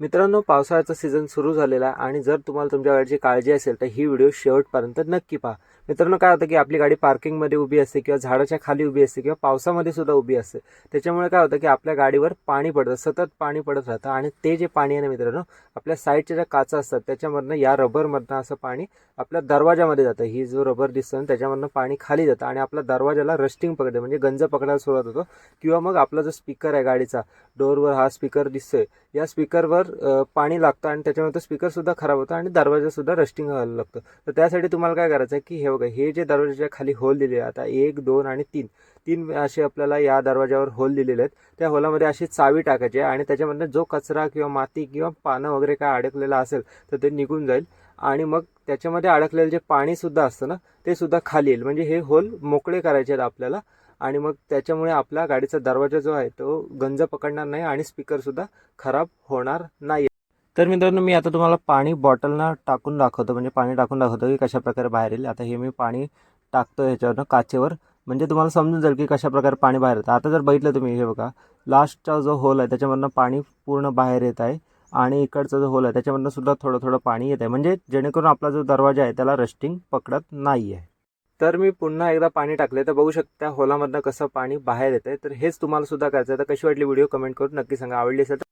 मित्रांनो पावसाळ्याचा सीझन सुरू झालेला आहे आणि जर तुम्हाला तुमच्या गाडीची काळजी असेल तर ही व्हिडिओ शेवटपर्यंत नक्की पहा. मित्रांनो काय होतं की आपली गाडी पार्किंगमध्ये उभी असते किंवा झाडाच्या खाली उभी असते किंवा पावसामध्ये सुद्धा उभी असते. त्याच्यामुळे काय होतं की आपल्या गाडीवर पाणी पडतं सतत पाणी पडत राहतं आणि ते जे पाणी आहे ना मित्रांनो आपल्या साईडच्या ज्या काचा असतात त्याच्यामधनं या रबरमधनं असं पाणी आपल्या दरवाजामध्ये जातं. ही जो रबर दिसतं त्याच्यामधनं पाणी खाली जातं आणि आपल्या दरवाजाला रस्टिंग पकडते म्हणजे गंज पकडायला सुरुवात होतो. किंवा मग आपला जो स्पीकर आहे गाडीचा डोअरवर हा स्पीकर दिसतोय या स्पीकरवर पाणी लागतं आणि त्याच्यामध्ये स्पीकरसुद्धा स्पीकर सुद्धा खराब होतं आणि दरवाजा सुद्धा रस्टिंग व्हायला लागतं. तर त्यासाठी तुम्हाला काय करायचं आहे की हे बघा हे जे दरवाजाच्या खाली होल दिले आता एक दोन आणि तीन तीन असे आपल्याला या दरवाजावर होल दिलेले आहेत. त्या होलामध्ये अशी चावी टाकायची आहे आणि त्याच्यामधनं जो कचरा किंवा माती किंवा पानं वगैरे काय अडकलेलं असेल तर ते निघून जाईल आणि मग त्याच्यामध्ये अडकलेलं जे पाणीसुद्धा असतं ना ते सुद्धा खाली येईल. म्हणजे हे होल मोकळे करायचे आहेत आपल्याला. आणि मग त्याच्यामुळे आपला गाडीचा दरवाजा जो आहे तो गंज पकडणार नाही आणि स्पीकर सुद्धा खराब होणार नाही. तर मित्रांनो मी आता तुम्हाला पाणी बॉटलना टाकून दाखवतो. म्हणजे पाणी टाकून दाखवतो की कशा प्रकारे बाहेर येईल. आता हे मी पाणी टाकतो ह्याच्यावरनं काचेवर. म्हणजे तुम्हाला समजून जाईल की कशा प्रकारे पाणी बाहेर येतं. आता जर बघितलं तुम्ही हे बघा. लास्टचा जो होल आहे त्याच्यामधनं पाणी पूर्ण बाहेर येत आहे. आणि इकडचा जो होल आहे त्याच्यामधनं सुद्धा थोडं थोडं पाणी येत आहे. म्हणजे जेणेकरून आपला जो दरवाजा आहे त्याला रस्टिंग पकडत नाही आहे तर मी पुन्हा एकदा पाणी टाकले तर बघू शकता होलामधनं कसं पाणी बाहेर येतं आहे तर हेच तुम्हाला सुद्धा करायचं आहे तर कशी वाटली व्हिडिओ? कमेंट करून नक्की सांगा. आवडली असेल तर